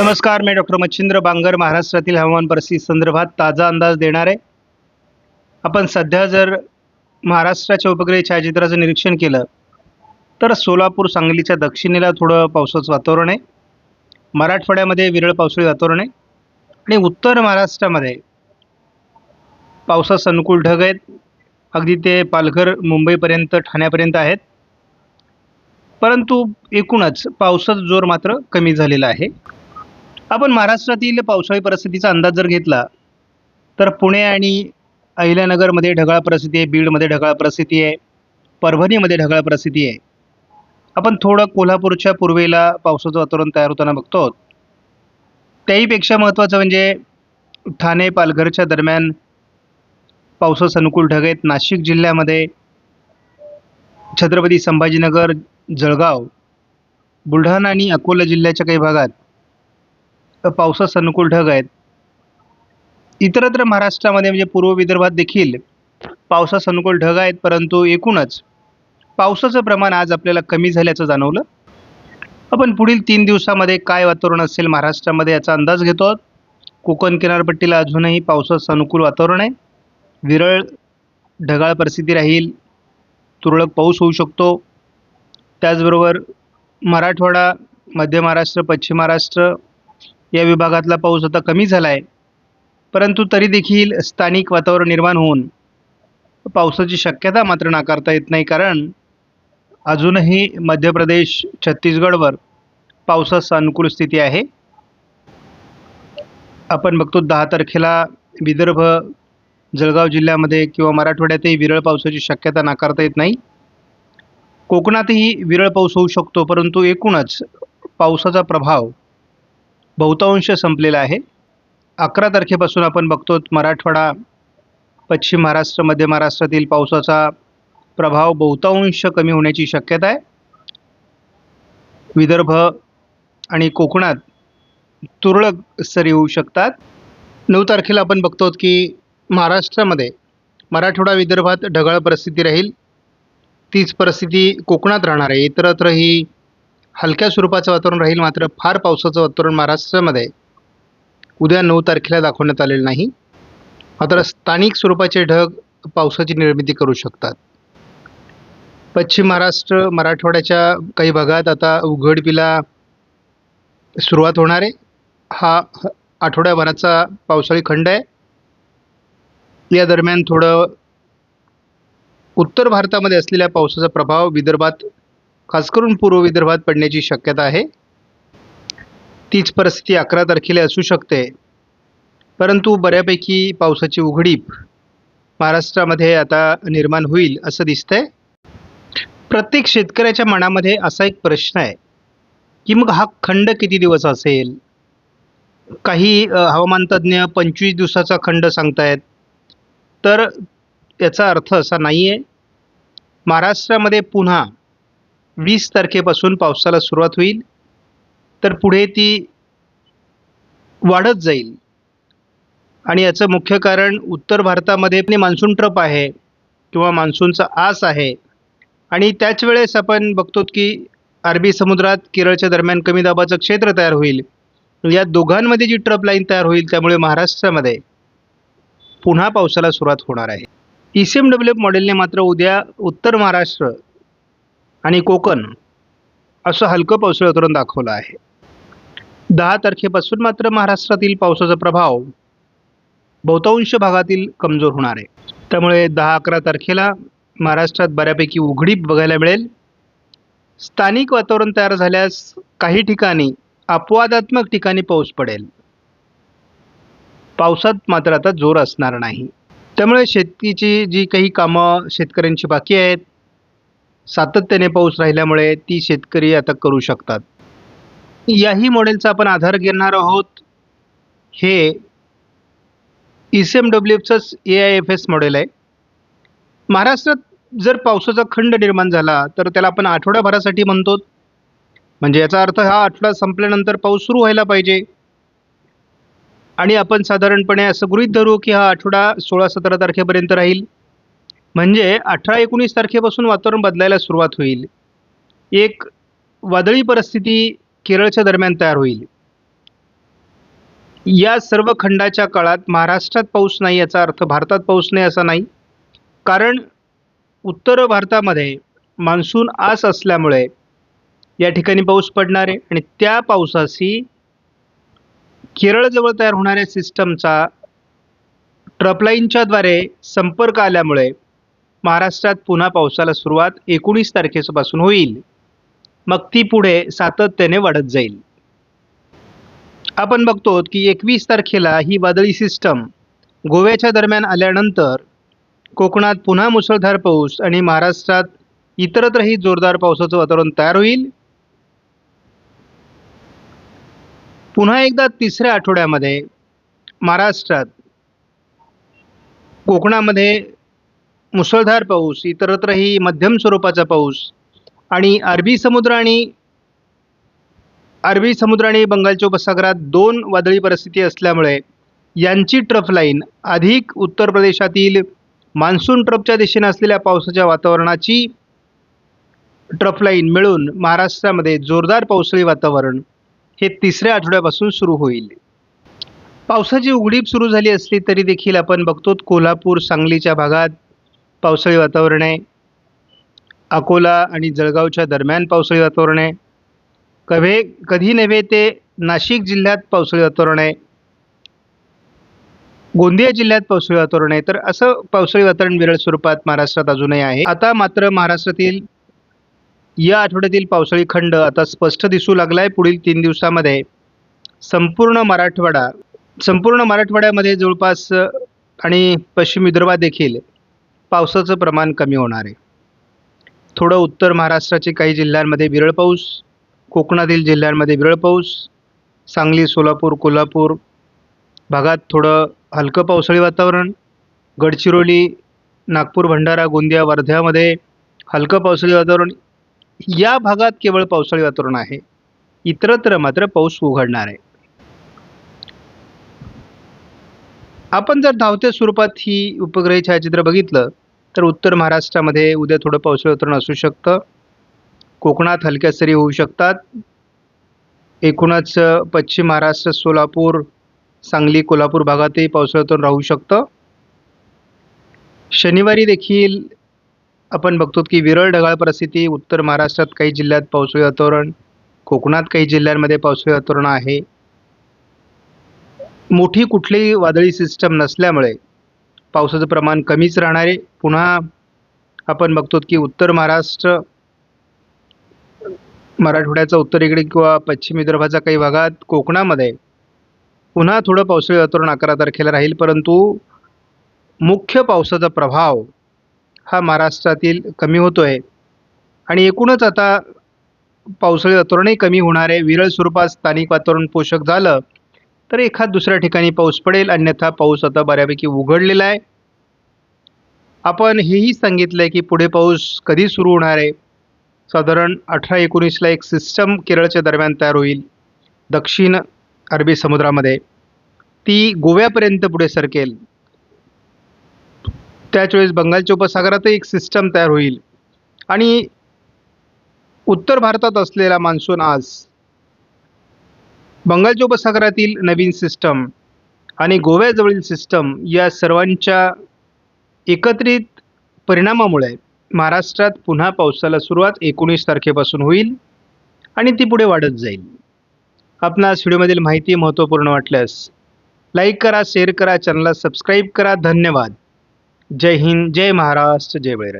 नमस्कार मी डॉक्टर मच्छिंद्र बांगर महाराष्ट्रातील हवामान परिस्थिती संदर्भात ताजा अंदाज देणार आहे. आपण सध्या जर महाराष्ट्राच्या उपग्रह छायाचित्राचं निरीक्षण केलं तर सोलापूर सांगलीच्या दक्षिणेला थोडं पावसाचं वातावरण आहे. मराठवाड्यामध्ये विरळ पावसाळी वातावरण आहे. आणि उत्तर महाराष्ट्रामध्ये पावसास अनुकूल ढग आहेत. अगदी ते पालघर मुंबईपर्यंत ठाण्यापर्यंत आहेत. परंतु एकूणच पावसाचा जोर मात्र कमी झालेला आहे. आपण महाराष्ट्रातील पावसाळी परिस्थितीचा अंदाज जर घेतला तर पुणे आणि अहिल्यानगरमध्ये ढगाळ परिस्थिती आहे बीडमध्ये ढगाळ परिस्थिती आहे परभणीमध्ये ढगाळ परिस्थिती आहे. आपण थोडं कोल्हापूरच्या पूर्वेला पावसाचं वातावरण तयार होताना बघतो. त्याहीपेक्षा महत्त्वाचं म्हणजे ठाणे पालघरच्या दरम्यान पावसास अनुकूल ढग आहेत. नाशिक जिल्ह्यामध्ये छत्रपती संभाजीनगर जळगाव बुलढाणा आणि अकोला जिल्ह्याच्या काही भागात पावसास अनुकूल ढग आहेत. इतरत्र महाराष्ट्रामध्ये म्हणजे पूर्व विदर्भात देखील पावसास अनुकूल ढग आहेत परंतु एकूणच पावसाचं प्रमाण आज आपल्याला कमी झाल्याचं जाणवलं. आपण पुढील तीन दिवसामध्ये काय वातावरण असेल महाराष्ट्रामध्ये याचा अंदाज घेतो आहोत. कोकण किनारपट्टीला अजूनही पावसाचं अनुकूल वातावरण आहे. विरळ ढगाळ परिस्थिती राहील. तुरळक पाऊस होऊ शकतो. त्याचबरोबर मराठवाडा मध्य महाराष्ट्र पश्चिम महाराष्ट्र या विभागातला पाऊस आता कमी झाला आहे परंतु तरी देखील स्थानिक वातावरण निर्माण होऊन पावसाची शक्यता मात्र नाकारता येत नाही कारण अजूनही मध्य प्रदेश छत्तीसगडवर पावसास अनुकूल स्थिती आहे. आपण बघतो दहा तारखेला विदर्भ जळगाव जिल्ह्यामध्ये किंवा मराठवाड्यातही विरळ पावसाची शक्यता नाकारता येत नाही. कोकणातही विरळ पाऊस होऊ शकतो परंतु एकूणच पावसाचा प्रभाव बहुतांश संपलेला आहे. अकरा तारखेपासून आपण बघतो मराठवाडा पश्चिम महाराष्ट्र मध्य महाराष्ट्रातील पावसाचा प्रभाव बहुतांश कमी होण्याची शक्यता आहे. विदर्भ आणि कोकणात तुरळक सरी होऊ शकतात. नऊ तारखेला आपण बघतो की महाराष्ट्रामध्ये मराठवाडा विदर्भात ढगाळ परिस्थिती राहील. तीच परिस्थिती कोकणात राहणार आहे. इतरत्रही हलक्या स्वरूपाचं वातावरण राहील मात्र फार पावसाचं वातावरण महाराष्ट्रामध्ये उद्या नऊ तारखेला दाखवण्यात आलेलं नाही. मात्र स्थानिक स्वरूपाचे ढग पावसाची निर्मिती करू शकतात. पश्चिम महाराष्ट्र मराठवाड्याच्या काही भागात आता उघडपीला सुरुवात होणार आहे. हा आठवड्याभराचा पावसाळी खंड आहे. या दरम्यान थोडं उत्तर भारतामध्ये असलेल्या पावसाचा प्रभाव विदर्भात खास करून पूर्व विदर्भात पडण्याची शक्यता आहे. तीच परिस्थिती अकरा तारखेला असू शकते. परंतु बऱ्यापैकी पावसाची उघडीप महाराष्ट्रामध्ये आता निर्माण होईल असं दिसतंय. प्रत्येक शेतकऱ्याच्या मनामध्ये असा एक प्रश्न आहे की मग हा खंड किती दिवस असेल? काही हवामानतज्ज्ञ हवामान तज्ज्ञ पंचवीस दिवसाचा खंड सांगतायत. तर याचा अर्थ असा नाही आहे महाराष्ट्रामध्ये पुन्हा वीस तारखेपासून पावसाला सुरुवात होईल तर पुढे ती वाढत जाईल. आणि याचं मुख्य कारण उत्तर भारतामध्ये मान्सून ट्रप आहे किंवा मान्सूनचा आस आहे. आणि त्याच वेळेस आपण बघतो की अरबी समुद्रात केरळच्या दरम्यान कमी दाबाचं क्षेत्र तयार होईल. या दोघांमध्ये जी ट्रप लाईन तयार होईल त्यामुळे महाराष्ट्रामध्ये पुन्हा पावसाला सुरुवात होणार आहे. E C M W F मॉडेलने मात्र उद्या उत्तर महाराष्ट्र आणि कोकण असं हलकं पावसाळी वातावरण दाखवलं आहे. दहा तारखेपासून मात्र महाराष्ट्रातील पावसाचा प्रभाव बहुतांश भागातील कमजोर होणार आहे. त्यामुळे दहा अकरा तारखेला महाराष्ट्रात बऱ्यापैकी उघडीप बघायला मिळेल. स्थानिक वातावरण तयार झाल्यास काही ठिकाणी अपवादात्मक ठिकाणी पाऊस पडेल. पावसात मात्र आता जोर असणार नाही. त्यामुळे शेतीची जी काही कामं शेतकऱ्यांची बाकी आहेत सातत्याने पाऊस राहिल्यामुळे ती शेतकरी आता करू शकतात. याही मॉडेलचा आपण आधार घेणार आहोत. हे E C M W एफचंच A I F S model आहे. महाराष्ट्रात जर पावसाचा खंड निर्माण झाला तर त्याला आपण आठवड्याभरासाठी म्हणतो. म्हणजे याचा अर्थ हा आठवडा संपल्यानंतर पाऊस सुरू व्हायला पाहिजे. आणि आपण साधारणपणे असं गृहीत धरू की हा आठवडा सोळा सतरा तारखेपर्यंत राहील. म्हणजे अठरा एकोणीस तारखेपासून वातावरण बदलायला सुरुवात होईल. एक वादळी परिस्थिती केरळच्या दरम्यान तयार होईल. या सर्व खंडाच्या काळात महाराष्ट्रात पाऊस नाही याचा अर्थ भारतात पाऊस नाही असा नाही. कारण उत्तर भारतामध्ये मान्सून आस असल्यामुळे या ठिकाणी पाऊस पडणार आहे आणि त्या पावसाशी केरळजवळ तयार होणाऱ्या सिस्टमचा ट्रपलाईनच्याद्वारे संपर्क आल्यामुळे महाराष्ट्रात पुन्हा पावसाला सुरुवात एकोणीस तारखेपासून होईल. मग ती पुढे सातत्याने वाढत जाईल. आपण बघतो की एकवीस तारखेला ही वादळी सिस्टम गोव्याच्या दरम्यान आल्यानंतर कोकणात पुन्हा मुसळधार पाऊस आणि महाराष्ट्रात इतरत्रही जोरदार पावसाचं वातावरण तयार होईल. पुन्हा एकदा तिसऱ्या आठवड्यामध्ये महाराष्ट्रात कोकणामध्ये मुसळधार पाऊस इतरत्रही मध्यम स्वरूपाचा पाऊस आणि अरबी समुद्र आणि अरबी समुद्र आणि बंगालच्या उपसागरात दोन वादळी परिस्थिती असल्यामुळे यांची ट्रफ लाईन अधिक उत्तर प्रदेशातील मान्सून ट्रफच्या दिशेने असलेल्या पावसाच्या वातावरणाची ट्रफ लाईन मिळून महाराष्ट्रामध्ये जोरदार पावसाळी वातावरण हे तिसऱ्या आठवड्यापासून सुरू होईल. पावसाची उघडीप सुरू झाली असली तरी देखील आपण बघतो कोल्हापूर सांगलीच्या भागात पावसाळी वातावरण आहे अकोला आणि जळगावच्या दरम्यान पावसाळी वातावरण आहे कव्हे कधी नव्हे ते नाशिक जिल्ह्यात पावसाळी वातावरण आहे गोंदिया जिल्ह्यात पावसाळी वातावरण. आहे तर असं पावसाळी वातावरण विरळ स्वरूपात महाराष्ट्रात अजूनही आहे. आता मात्र महाराष्ट्रातील या आठवड्यातील पावसाळी खंड आता स्पष्ट दिसू लागला आहे पुढील तीन दिवसामध्ये संपूर्ण मराठवाडा संपूर्ण मराठवाड्यामध्ये जवळपास आणि पश्चिम विदर्भात देखील पावसाचं प्रमाण कमी होणार आहे. थोडं उत्तर महाराष्ट्राचे काही जिल्ह्यांमध्ये विरळ पाऊस कोकणातील जिल्ह्यांमध्ये विरळ पाऊस सांगली सोलापूर कोल्हापूर भागात थोडं हलकं पावसाळी वातावरण गडचिरोली नागपूर भंडारा गोंदिया वर्ध्यामध्ये हलकं पावसाळी वातावरण या भागात केवळ पावसाळी वातावरण आहे. इतरत्र मात्र पाऊस उघडणार आहे. आपण जर धावत्या स्वरूपात ही उपग्रही छायाचित्र बघितलं तर उत्तर महाराष्ट्रामध्ये उद्या थोडं पावसाळी असू शकतं. कोकणात हलक्या सरी होऊ शकतात. एकूणच पश्चिम महाराष्ट्र सोलापूर सांगली कोल्हापूर भागातही पावसाळी राहू शकतं. शनिवारी देखील आपण बघतो की विरळ ढगाळ परिस्थिती उत्तर महाराष्ट्रात काही जिल्ह्यात पावसाळी वातावरण कोकणात काही जिल्ह्यांमध्ये पावसाळी वातावरण आहे. मोठी कुठलीही वादळी सिस्टम नसल्यामुळे पावसाचं प्रमाण कमीच राहणार आहे. पुन्हा आपण बघतो की उत्तर महाराष्ट्र मराठवाड्याचा उत्तरेकडे किंवा पश्चिम विदर्भाच्या काही भागात कोकणामध्ये पुन्हा थोडं पावसाळी वातावरण अकरा तारखेला राहील परंतु मुख्य पावसाचा प्रभाव हा महाराष्ट्रातील कमी होतो आहे आणि एकूणच आता पावसाळी वातावरणही कमी होणार आहे. विरळ स्वरूपात स्थानिक वातावरण पोषक झालं तर एखाद दुसऱ्या ठिकाणी पाऊस पडेल अन्यथा पाऊस आता बऱ्यापैकी उघडलेला आहे. आपण हेही सांगितलं आहे की पुढे पाऊस कधी सुरू होणार आहे? साधारण अठरा एकोणीसला एक सिस्टम केरळच्या दरम्यान तयार होईल दक्षिण अरबी समुद्रामध्ये. ती गोव्यापर्यंत पुढे सरकेल. त्याच वेळेस बंगालच्या उपसागरातही एक सिस्टम तयार होईल. आणि उत्तर भारतात असलेला मान्सून आज बंगालच्या उपसागरातील नवीन सिस्टम आणि गोव्याजवळील सिस्टम या सर्वांच्या एकत्रित परिणामामुळे महाराष्ट्रात पुन्हा पावसाला सुरुवात एकोणीस तारखेपासून होईल आणि ती पुढे वाढत जाईल. आपणास व्हिडिओमधील माहिती महत्त्वपूर्ण वाटल्यास लाईक करा शेअर करा चॅनलला सबस्क्राईब करा. धन्यवाद. जय हिंद जय महाराष्ट्र जय बळीराज.